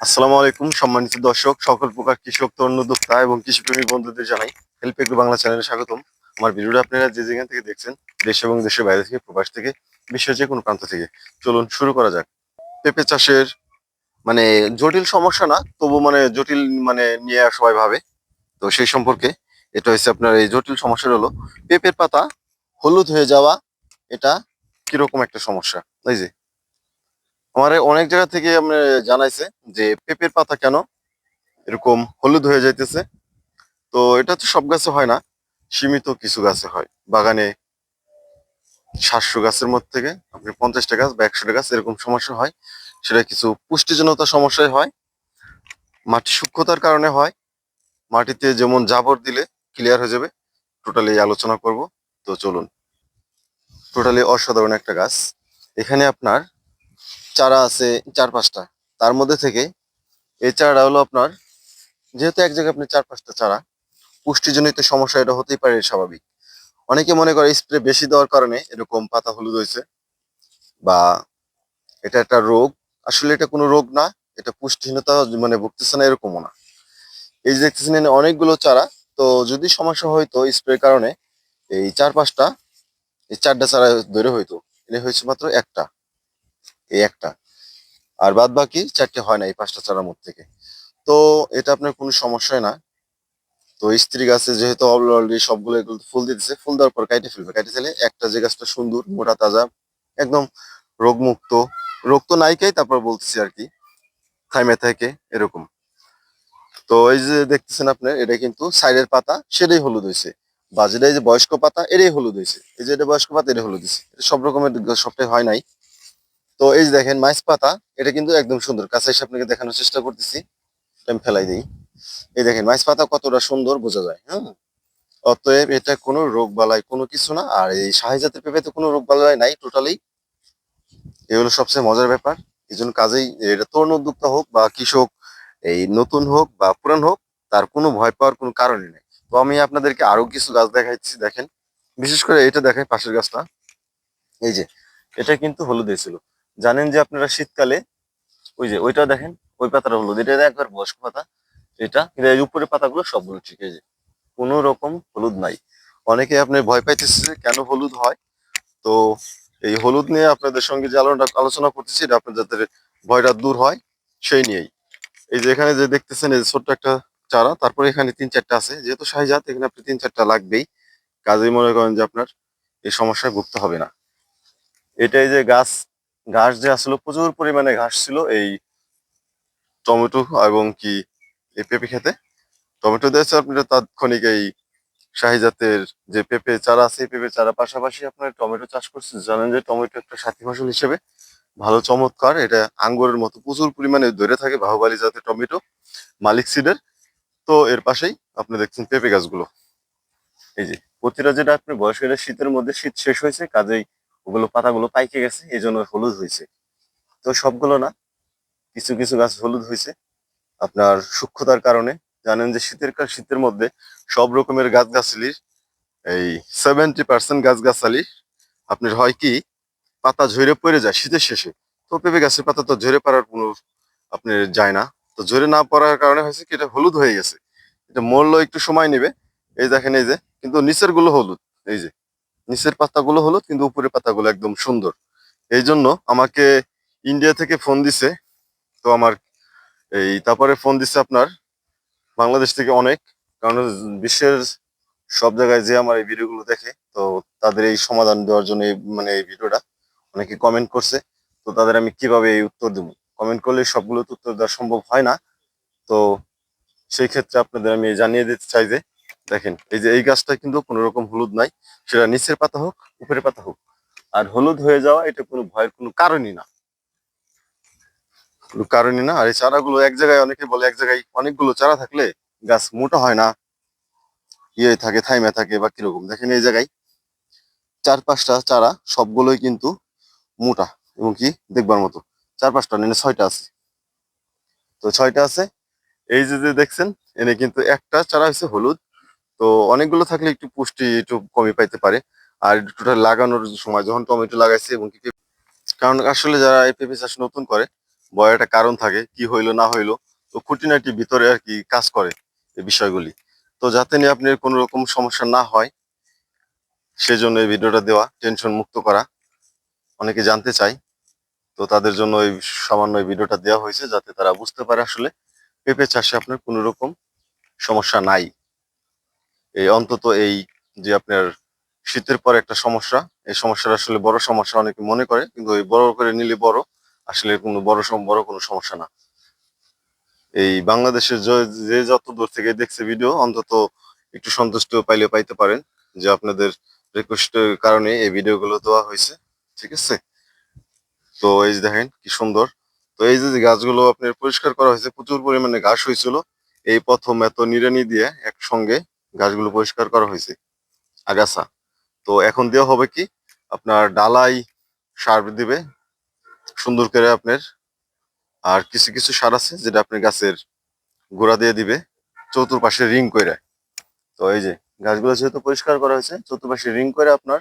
আসসালামু আলাইকুম, সম্মানিত দর্শক, সকল প্রকার কৃষক, তরুণ, উদ্যোক্তা এবং কৃষিপ্রেমী বন্ধুদের জানাই হেল্প একটু বাংলা চ্যানেলে স্বাগতম। আমার ভিডিওটা আপনারা যে যেখান থেকে দেখছেন, দেশ এবং দেশের বাইরে থেকে, প্রবাস থেকে, বিশ্বের যে কোনো প্রান্ত থেকে, চলুন শুরু করা যাক। পেঁপে চাষের মানে জটিল সমস্যা না, তবু মানে জটিল মানে নিয়ে সবাই ভাবে। তো সেই সম্পর্কে এটা হচ্ছে আপনার এই জটিল সমস্যাটা হলো, পেঁপের পাতা হলুদ হয়ে যাওয়া, এটা কীরকম একটা সমস্যা এই যে? আমার অনেক জায়গা থেকে জানাইছে যে পেঁপের পাতা কেন এরকম হলুদ হয়ে যাইতেছে। তো এটা তো সব গাছে হয় না, সীমিত কিছু গাছে হয়। বাগানে সাতশো গাছের মধ্যে থেকে আপনি পঞ্চাশটা গাছ বা একশোটা গাছ এরকম সমস্যা হয়, সেটা কিছু পুষ্টিজনতা সমস্যায় হয়, মাটি সূক্ষ্মতার কারণে হয়। মাটিতে যেমন জাবর দিলে ক্লিয়ার হয়ে যাবে টোটালি আলোচনা করব। তো চলুন টোটালি অসাধারণ একটা গাছ। এখানে আপনার চারা আছে চার পাঁচটা। তার মধ্যে থেকে এই চারাটা হলো আপনার, যেহেতু এক জায়গায় আপনি চার পাঁচটা চারা, পুষ্টিজনিত সমস্যা এটা হতেই পারে স্বাভাবিক। অনেকে মনে করে স্প্রে বেশি দেওয়ার কারণে এরকম পাতা হলুদ হয়েছে বা এটা একটা রোগ। আসলে এটা কোনো রোগ না, এটা পুষ্টিহীনতা মানে ভুগতেছে না, এরকমও না। এই যে দেখতেছেন অনেকগুলো চারা, তো যদি সমস্যা হয়তো স্প্রের কারণে এই চার পাঁচটা, এই চারটা চারা ধরে হইতো এটা হয়েছে মাত্র একটা। এই একটা। আর বাদ বাকি চারটে হয় না এই পাঁচটা চারার মধ্যে থেকে। তো এটা আপনার কোনো সমস্যাই না। তো স্ত্রী গাছে যেহেতু অলরেডি সবগুলো ফুল দিতেছে, ফুল দেওয়ার পর কাইটে ফেলবে। কাইটে ফেলে একটা যে গাছটা সুন্দর, মোটা, তাজা, একদম রোগমুক্ত। রোগ তো নাইকাই তারপর বলতেছি আর কি। থাইমে থাকে এরকম। তো এই যে দেখতেছেন আপনার, এটা কিন্তু সাইডের পাতা, সেটাই হলুদ হয়েছে বা যেটা এই যে বয়স্ক পাতা, এটাই হলুদ হয়েছে এই যে এটা বয়স্ক পাতা, এটা হলুদ হয়েছে সব রকমের সবটাই হয় নাই। তো এই যে দেখেন মাইস পাতা, এটা কিন্তু একদম সুন্দর। কাছে এসে আপনাকে দেখানোর চেষ্টা করতেছি। আমি ফেলাই দিই। এই দেখেন, মাইস পাতা কতটা সুন্দর বোঝা যায় হ্যাঁ? অতএব এটা কোনো রোগ বালাই কোনো কিছু না। আর এই শাহি জাতের পেঁপেতে কোনো রোগ বালাই নাই টোটালি এগুলো সবচেয়ে মজার ব্যাপার। এই জন্য কাজেই এটা তরুণ উদ্যোক্তা হোক বা কৃষক, এই নতুন হোক বা পুরান হোক, তার কোনো ভয় পাওয়ার কোনো কারণই নেই। তো আমি আপনাদেরকে আরও কিছু গাছ দেখাচ্ছি দেখেন। বিশেষ করে এটা দেখেন পাশের গাছটা। এই যে, এটা কিন্তু হলুদ হয়েছিল। জানেন যে আপনারা শীতকালে ওই যে ওইটা দেখেন, ওই পাতাটা হলুদ, এটা একবার বয়স্ক পাতা, এটা কিন্তু এই উপরের পাতাগুলো সবগুলো ঠিক আছে কোনো রকম হলুদ নাই। অনেকে আপনি ভয় পাইতেছে যে কেন হলুদ হয়। তো এই হলুদ নিয়ে আপনাদের সঙ্গে যে আলো- আলোচনা করতেছি, এটা আপনার যাদের ভয়টা দূর হয়, সেই নিয়েই। এই যে এখানে যে দেখতেছেন, এই ছোট্ট একটা চারা, তারপরে এখানে তিন চারটা আছে। যেহেতু শাহিজাত, এখানে আপনি তিন চারটা লাগবেই। কাজেই মনে করেন যে আপনার এই সমস্যায় ভুগতে হবে না। এটাই যে গাছ ঘাস যে আসলে প্রচুর পরিমাণে ঘাস ছিল এই টমেটো এবং কি এই পেঁপে খেতে। টমেটো দিয়েছে আপনার তাৎক্ষণিক এই শাহি জাতের যে পেঁপে চারা আছে পেঁপে চারা পাশাপাশি আপনার টমেটো চাষ করছে। জানেন যে টমেটো একটা সাথী ফসল হিসেবে ভালো, চমৎকার। এটা আঙ্গুরের মতো প্রচুর পরিমাণে ধরে থাকে বাহুবালি জাতের টমেটো, মালিক সিডের। তো এর পাশেই আপনি দেখছেন পেঁপে গাছগুলো। এই যে প্রতিটা যেটা আপনি বয়স শীতের মধ্যে শীত শেষ হয়েছে, কাজেই ওগুলো পাতাগুলো পাইকে গেছে এই জন্য হলুদ হয়েছে। তো সবগুলো না, কিছু কিছু গাছ হলুদ হয়েছে। আপনার সূক্ষ্মতার কারণে, জানেন যে শীতের কা- শীতের মধ্যে সব রকমের গাছগাছালির এই সেভেন্টি পার্সেন্ট গাছগাছালি, আপনার হয় কি, পাতা ঝরে পড়ে যায় শীতের শেষে। তো পেঁপে গাছের পাতা তো ঝরে পড়ার কোনো আপনার যায় না। তো ঝরে না পড়ার কারণে হয়েছে কি, এটা হলুদ হয়ে গেছে। এটা মরলো একটু সময় নেবে। এই দেখেন এই যে, কিন্তু নিচেরগুলো হলুদ, এই যে। নিচের পাতাগুলো হলো, কিন্তু উপরের পাতাগুলো একদম সুন্দর। এই জন্য আমাকে ইন্ডিয়া থেকে ফোন দিছে। তো আমার এই, তারপরে ফোন দিছে আপনার বাংলাদেশ থেকে অনেক, কারণ বিশ্বের সব জায়গায় যে আমার এই ভিডিওগুলো দেখে, তো তাদের এই সমাধান দেওয়ার জন্য মানে এই ভিডিওটা অনেকে কমেন্ট করছে। তো তাদের আমি কীভাবে এই উত্তর দেবো? কমেন্ট করলে সবগুলো উত্তর দেওয়া সম্ভব হয় না। তো সেই ক্ষেত্রে আপনাদের আমি জানিয়ে দিতে চাই যে দেখেন, এই যে এই গাছটা কিন্তু কোনো রকম হলুদ নাই, সেটা নিচের পাতা হোক, উপরের পাতা হোক। আর হলুদ হয়ে যাওয়া এটা কোনো ভয়ের কোনো কারণই না। কোনো কারণই না। আর এই চারাগুলো এক জায়গায় অনেকে বলে, এক জায়গায় অনেকগুলো চারা থাকলে গাছ মোটা হয় না। ইয়ে থাকে, থাইমে থাকে বা কীরকম। দেখেন এই জায়গায় চার পাঁচটা চারা সবগুলোই কিন্তু মোটা এবং কি দেখবার মতো। চার পাঁচটা নেই ছয়টা আছে। তো ছয়টা আছে। এই যে যে দেখছেন, এনে কিন্তু একটা চারা হচ্ছে হলুদ তো অনেকগুলো থাকলে একটু পুষ্টি একটু কমই পাইতে পারে। আর টোটাল লাগানোর সময়, যখন টমেটো লাগাইছে এবং কারণ আসলে যারা এই পেঁপে চাষ নতুন করে বয় একটা কারণ থাকে, কি হইল, না হইল, তো খুঁটিনাটি ভিতরে আর কি কাজ করে এই বিষয়গুলি। তো যাতে নিয়ে আপনার কোনো রকম সমস্যা না হয়, সেজন্য এই ভিডিওটা দেওয়া, টেনশন মুক্ত করা। অনেকে জানতে চায়, তো তাদের জন্য এই সামান্য এই ভিডিওটা দেওয়া হয়েছে, যাতে তারা বুঝতে পারে আসলে পেঁপে চাষে আপনার কোনো রকম সমস্যা নাই। এই অন্তত এই যে আপনার শীতের পর একটা সমস্যা, এই সমস্যাটা আসলে বড় সমস্যা অনেকে মনে করে, কিন্তু ওই বড় করে নিলে বড়, আসলে কোনো বড় বড় কোনো সমস্যা না। এই বাংলাদেশের য- যত দূর থেকে দেখছে ভিডিও, অন্তত একটু সন্তুষ্ট পাইলে পাইতে পারেন যে আপনাদের রিকোয়েস্টের কারণে এই ভিডিওগুলো দেওয়া হয়েছে, ঠিক আছে? তো এই যে দেখেন কি সুন্দর। তো এই যে যে গাছগুলো আপনার পরিষ্কার করা হয়েছে, প্রচুর পরিমাণে ঘাস হয়েছিল। এই প্রথম এত নিড়ানি দিয়ে একসঙ্গে গাছগুলো পরিষ্কার করা হয়েছে, আগাছা। তো এখন দেওয়া হবে কি, আপনার ডালাই সার দিবে, সুন্দর করে আপনার, আর কিছু কিছু সার আছে যেটা আপনি গাছের গোড়া দিয়ে দিবে, চতুর্পাশে রিং করে তো এই যে, গাছগুলো যেহেতু পরিষ্কার করা হয়েছে, চতুর্পাশে রিং করে আপনার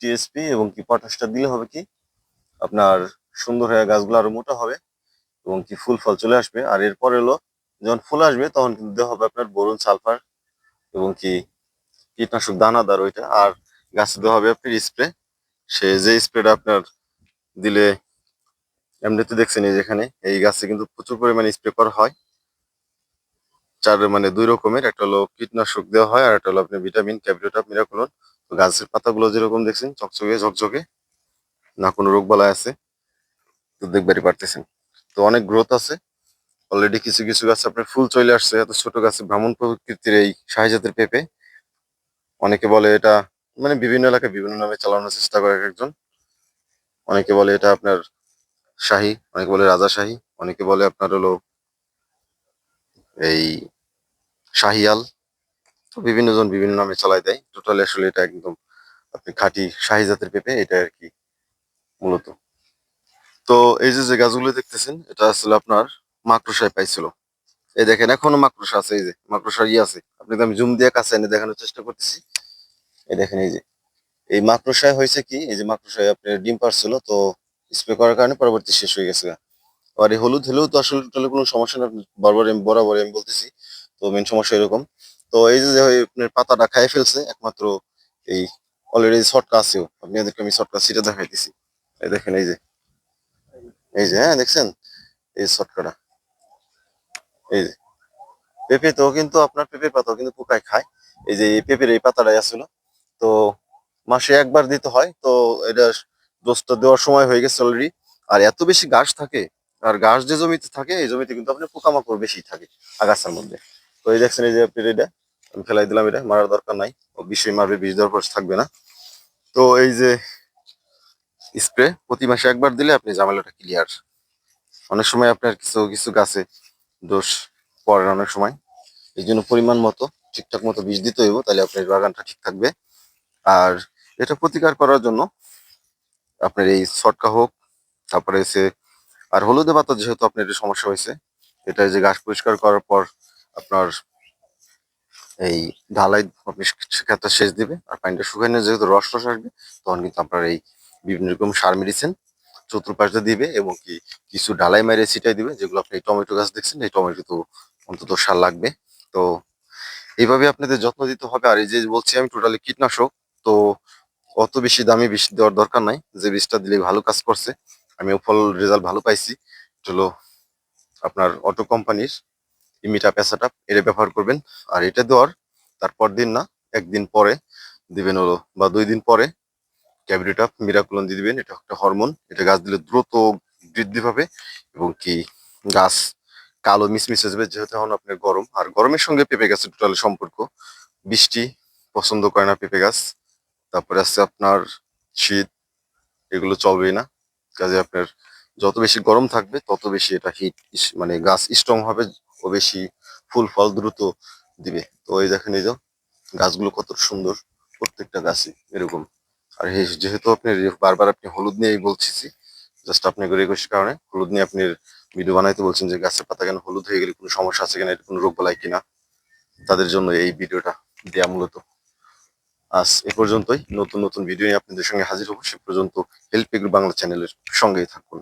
টিএসপি এবং কি পটাশটা দিলে হবে কি, আপনার সুন্দর হয়ে গাছগুলো আরও মোটা হবে এবং কি ফুল ফল চলে আসবে। আর এরপর এলো, যখন ফুল আসবে তখন কিন্তু দেওয়া হবে আপনার বোরন সালফার এবং কি কীটনাশক দানাদার ওইটা, আর গাছে দেওয়া হবে আপনার স্প্রে সে যে স্প্রেটা আপনার দিলে, এমনিতে দেখছেন এই যেখানে এই গাছে কিন্তু প্রচুর পরিমাণে স্প্রে করা হয়। চার মানে দুই রকমের, একটা হলো কীটনাশক দেওয়া হয়, আর একটা হলো আপনার ভিটামিন ক্যাপিটোটা মিরাকুলন তো গাছের পাতাগুলো যেরকম দেখছেন চকচকে ঝকঝকে, না কোনো রোগ বালাই আছে, তো দেখবারই পারতেছেন। তো অনেক গ্রোথ আছে। অলরেডি কিছু কিছু গাছ আপনার ফুল চলে আসছে, এত ছোট গাছে ভ্রমণ প্রকৃতির এই শাহী জাতের পেঁপে। অনেকে বলে এটা মানে বিভিন্ন এলাকায় বিভিন্ন নামে চালানোর চেষ্টা করে একজন। অনেকে বলে এটা আপনার শাহী, অনেকে বলে রাজা শাহী, অনেকে বলে আপনার হলো এই শাহিয়াল। বিভিন্ন জন বিভিন্ন নামে চালাই দেয়। টোটালি আসলে এটা একদম আপনি খাঁটি শাহী জাতের পেঁপে, এটা আর কি মূলত। তো এই যে যে গাছগুলো দেখতেছেন, এটা আসলে আপনার মাকড়সায় পাইছিল। এই দেখেন, এখনও মাকড়সা আছে, এই যে মাকড়সা ইয়ে আছে। আপনাকে আমি জুম দিয়ে কাছে এনে দেখানোর চেষ্টা করতেছি। এই দেখেন, এই যে, এই মাকড়সায় হয়েছে কি, এই যে মাকড়সায় আপনার ডিম পারছিল, তো স্প্রে করার কারণে পরবর্তী শেষ হয়ে গেছে আর এই হলুদ হলেও তো আসলে টোটালি কোনো সমস্যা না বারবার আমি বরাবর আমি বলতেছি, তো মেন সমস্যা এরকম। তো এই যে আপনার পাতাটা খাই ফেলছে, একমাত্র এই অলরেডি শর্টকা আছেও আপনাদেরকে আমি শর্টকা সিটা দেখাইতেছি। এই দেখেন, এই যে এই যে হ্যাঁ দেখছেন? এই শর্টকাটা এই যে পেঁপেতেও কিন্তু আপনার পেঁপের পাতাও কিন্তু পোকায় খায়। এই যে, এই পেঁপের এই পাতাটাই আসলো। তো মাসে একবার দিতে হয়, তো এটা ডোজটা দেওয়ার সময় হয়ে গেছে অলরেডি আর এত বেশি ঘাস থাকে, আর ঘাস যে জমিতে থাকে, এই জমিতে কিন্তু আপনার পোকামাকড় বেশি থাকে আগাছার মধ্যে। তো এই দেখছেন এই যে আপনার এটা, আমি ফেলাই দিলাম এটা, মারার দরকার নাই। ও বিষয় মারবে, বিষ দেওয়ার পর থাকবে না। তো এই যে স্প্রে প্রতি মাসে একবার দিলে আপনি ঝামেলাটা ক্লিয়ার অনেক সময় আপনার কিছু কিছু গাছে দোষ পড়ে অনেক সময়। এই জন্য পরিমাণ মতো, ঠিকঠাক মতো বীজ দিতে হইব, তাহলে আপনার বাগানটা ঠিক থাকবে। আর এটা প্রতিকার করার জন্য আপনার এই ছটকা হোক, তারপরে এসে আর হলুদে পাতা যেহেতু আপনার একটু সমস্যা হয়েছে, এটা যে গাছ পরিষ্কার করার পর আপনার এই ঢালাই আপনি ক্ষেতটা সেচ দিবে, আর পানিটা শুকানো যেহেতু রস রস আসবে, তখন কিন্তু আপনার এই বিভিন্ন রকম সার মেডিসিন চতুর্পাশে দিবে এবং কি কিছু ঢালাই মারে ছিটাই দিবে, যেগুলো আপনি টমেটো গাছ দেখছেন, এই টমেটো তো অন্তত সার লাগবে। তো এইভাবে আপনাদের যত্ন দিতে হবে। আর এই যে বলছি আমি টোটালি কীটনাশক, তো অত বেশি দামি বিষ দেওয়ার দরকার নাই। যে বিষটা দিলে ভালো কাজ করছে আমিও ফল রেজাল্ট ভালো পাইছি। হলো আপনার অটো কোম্পানির ইমিটা পেঁচাটা এটা ব্যবহার করবেন। আর এটা দেওয়ার তারপর দিন না, একদিন পরে দিবেন হলো, বা দুই দিন পরে ক্যাবিনেটা মিরাকুলন দিয়ে দিবেন, এটা একটা হরমোন এটা গাছ দিলে দ্রুত বৃদ্ধি পাবে এবং কি গাছ কালো মিসমিস হয়ে যাবে, যেহেতু এখন আপনার গরম। আর গরমের সঙ্গে পেঁপে গাছের টোটাল সম্পর্ক। বৃষ্টি পছন্দ করে না পেঁপে গাছ। তারপরে আছে আপনার শীত, এগুলো চলবেই না। কাজে আপনার যত বেশি গরম থাকবে, তত বেশি এটা হিট মানে গাছ স্ট্রং হবে ও বেশি ফুল ফল দ্রুত দিবে। তো এই দেখেন এই যে গাছগুলো কত সুন্দর, প্রত্যেকটা গাছই এরকম। আর যেহেতু আপনি বারবার আপনি হলুদ নিয়েই বলছি জাস্ট আপনাকে রিকোয়েস্ট কারণে, হলুদ নিয়ে আপনি ভিডিও বানাইতে বলছেন যে গাছের পাতা কেন হলুদ হয়ে গেলে কোনো সমস্যা আছে কিনা, এটা কোনো রোগ বলাই কিনা, তাদের জন্য এই ভিডিওটা দেয়া মূলত। আজ এ পর্যন্তই, নতুন নতুন ভিডিও নিয়ে আপনাদের সঙ্গে হাজির হব, সে পর্যন্ত হেল্প বাংলা চ্যানেলের সঙ্গেই থাকুন।